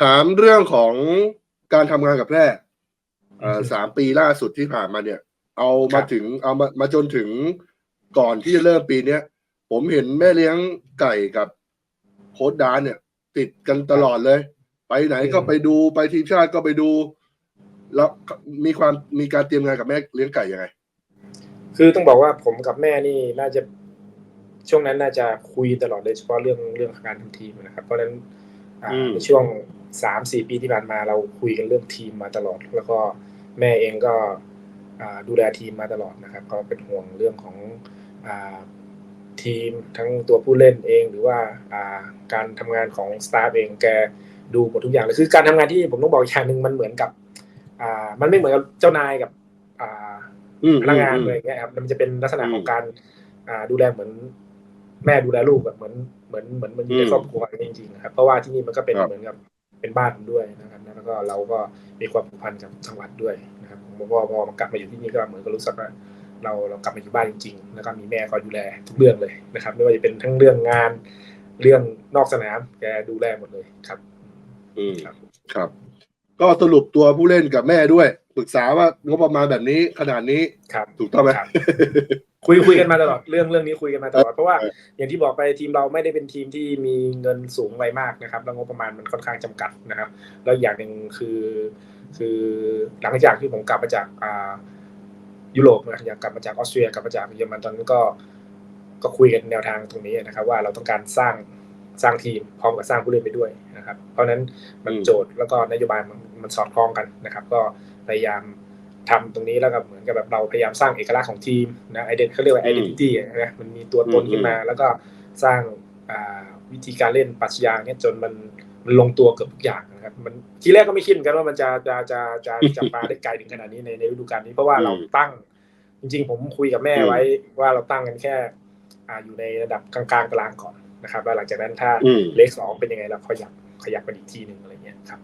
ถามเรื่องของการทำงานกับแพร่เอ่อสามปีล่าสุดที่ผ่านมาเนี่ย เอามาถึงเอามามาจนถึงก่อนที่จะเริ่มปีเนี้ยผมเห็นแม่เลี้ยงไก่กับโค้ดดานเนี่ย ติดกันตลอดเลย ไปไหนก็ไปดูไปทีมชาติก็ไปดู แล้วมีความมีการเตรียมงานกับแม่เลี้ยงไก่ยังไง คือต้องบอกว่าผมกับแม่นี่น่าจะช่วงนั้นน่าจะคุยตลอดโดยเฉพาะเรื่องเรื่องการทำทีมนะครับ เพราะฉะนั้นอ่าอืม ในช่วง สามสี่ปีที่ผ่านมาเราคุยกันเรื่องทีมมาตลอด แล้วก็แม่เองก็อ่าดูแลทีมมาตลอดนะครับ ก็เป็นห่วงเรื่องของอ่าทีมทั้งตัวผู้เล่นเองหรือว่าอ่าการทำงานของสตาฟเองแกดูหมดทุกอย่างเลยคือการทำงานที่ผมต้องบอกอีกอย่างหนึ่งมันเหมือนกับอ่ามันไม่เหมือนกับเจ้านายกับอ่าอืมพนักงานอืมอะไรอย่างเงี้ยครับมันจะเป็นลักษณะอืมของการอ่าดูแลเหมือนแม่ดูแลลูกแบบเหมือนเหมือนเหมือนมันอยู่ในอืมครอบครัวจริงๆนะครับเพราะว่าที่นี่มันก็เป็นครับเหมือนกับ เป็นบ้านผมด้วยนะครับแล้วก็เราก็มีความผูกพันกับจังหวัดด้วยนะครับผมพอพอมากลับมาอยู่ที่นี่ก็เหมือนกับรู้สึกว่าเราเรากลับมาอยู่บ้านจริงๆ แล้วก็มีแม่คอยดูแลทุกเรื่องเลยนะครับ ไม่ว่าจะเป็นทั้งเรื่องงานเรื่องนอกสนามแกดูแลหมดเลยครับ อืมครับครับ ก็สรุปตัวผู้เล่นกับแม่ด้วยปรึกษาว่างบประมาณแบบนี้ขนาดนี้ครับถูกต้องไหม คุยคุยกันมาตลอดเรื่องเรื่องนี้คุยกันมาตลอดเพราะว่าอย่างที่บอกไปทีมเราไม่ได้เป็นทีมที่มีเงินสูงไรมากนะครับแล้วงบประมาณมันค่อนข้างจำกัดนะครับแล้วอย่างหนึ่งคือ คือหลังจากที่ผมกลับมาจากอ่ายุโรปนะอย่ากกลับมาจากออสเตรียกลับมาจากเยอรมันตอนนั้นก็ ก็คุยกันแนวทางตรงนี้นะครับ ว่าเราต้องการสร้างสร้างทีมพร้อมกับสร้างผู้เล่นไปด้วยนะครับ เพราะฉะนั้นมันโจทย์แล้วก็นโยบายมันสอดคล้องกันนะครับ ก็พยายาม ทำตรงนี้แล้วก็เหมือนกับแบบเราพยายามสร้างเอกลักษณ์ของทีมนะไอเดนเขาเรียกว่าอืม identity นะมันมีตัวตนอืมขึ้นมา แล้วก็สร้างอ่าวิธีการเล่นปรัชญาเนี่ยจนมันมันลงตัวเกือบทุกอย่างนะครับมันทีแรกก็ไม่คิดเหมือนกันว่ามันจะจะจะจะจะมาได้ไกลถึงขนาดนี้ในในฤดูกาลนี้เพราะว่าเราอืมตั้ง จริง ๆ ผมคุยกับแม่อืมไว้ว่าเราตั้งกันแค่อ่าอยู่ในระดับกลางๆตารางก่อนนะครับแล้วหลังจากนั้นถ้าอืมเลขสองเป็นยังไงเราขยับขยับไปอีกทีหนึ่งอะไรเงี้ยครับ